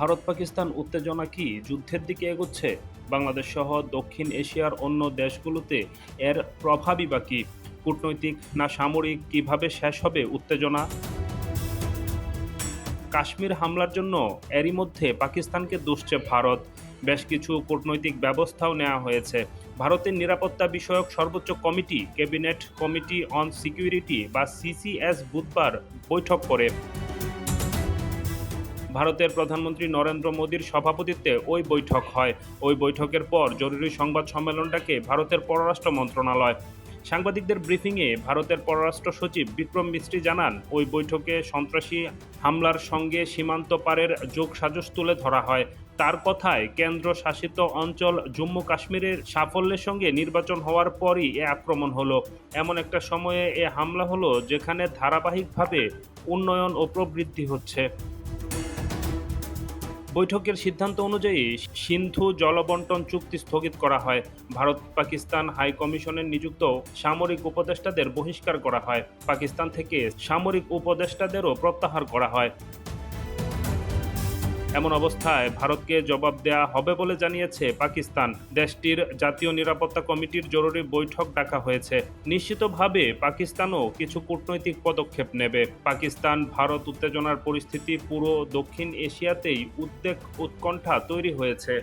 ভারত পাকিস্তান উত্তেজনা কি যুদ্ধের দিকে এগোচ্ছে? বাংলাদেশ সহ দক্ষিণ এশিয়ার অন্য দেশগুলোতে এর প্রভাবই বা কি? কূটনৈতিক না সামরিক কীভাবে শেষ হবে উত্তেজনা? কাশ্মীর হামলার জন্য এরই মধ্যে পাকিস্তানকে দুষছে ভারত। বেশ কিছু কূটনৈতিক ব্যবস্থাও নেওয়া হয়েছে। ভারতের নিরাপত্তা বিষয়ক সর্বোচ্চ committee, cabinet committee on security বা সিসিএস বুধবার বৈঠক করে। ভারতের প্রধানমন্ত্রী নরেন্দ্র মোদীর সভাপতিত্বে ওই বৈঠক হয়। ওই বৈঠকের পর জরুরি সংবাদ সম্মেলনটাকে ভারতের পররাষ্ট্র মন্ত্রণালয়। সাংবাদিকদের ব্রিফিংয়ে ভারতের পররাষ্ট্র সচিব বিক্রম মিস্ত্রি জানান, ওই বৈঠকে সন্ত্রাসী হামলার সঙ্গে সীমান্ত পারের যোগসাজশ তুলে ধরা হয়। তার কথায় কেন্দ্র শাসিত অঞ্চল জম্মু কাশ্মীরের সাফল্যের সঙ্গে নির্বাচন হওয়ার পরই এ আক্রমণ হলো। এমন একটা সময়ে এ হামলা হলো যেখানে ধারাবাহিকভাবে উন্নয়ন ও প্রবৃদ্ধি হচ্ছে। বৈঠকের সিদ্ধান্ত অনুযায়ী সিন্ধু জলবন্টন চুক্তি স্থগিত করা হয়। ভারত, পাকিস্তান হাই কমিশনের নিযুক্ত সামরিক উপদেষ্টাদের বহিষ্কার করা হয়। পাকিস্তান থেকে সামরিক উপদেষ্টাদেরও প্রত্যাহার করা হয়। এমন অবস্থায় ভারতকে জবাব দেয়া হবে বলে জানিয়েছে পাকিস্তান। দেশটির জাতীয় নিরাপত্তা কমিটির জরুরি বৈঠক ডাকা হয়েছে। নিশ্চিতভাবে পাকিস্তানও কিছু কূটনৈতিক পদক্ষেপ নেবে। পাকিস্তান, ভারত উত্তেজনার পরিস্থিতি পুরো দক্ষিণ এশিয়াতেই উদ্বেগ উৎকণ্ঠা তৈরি হয়েছে।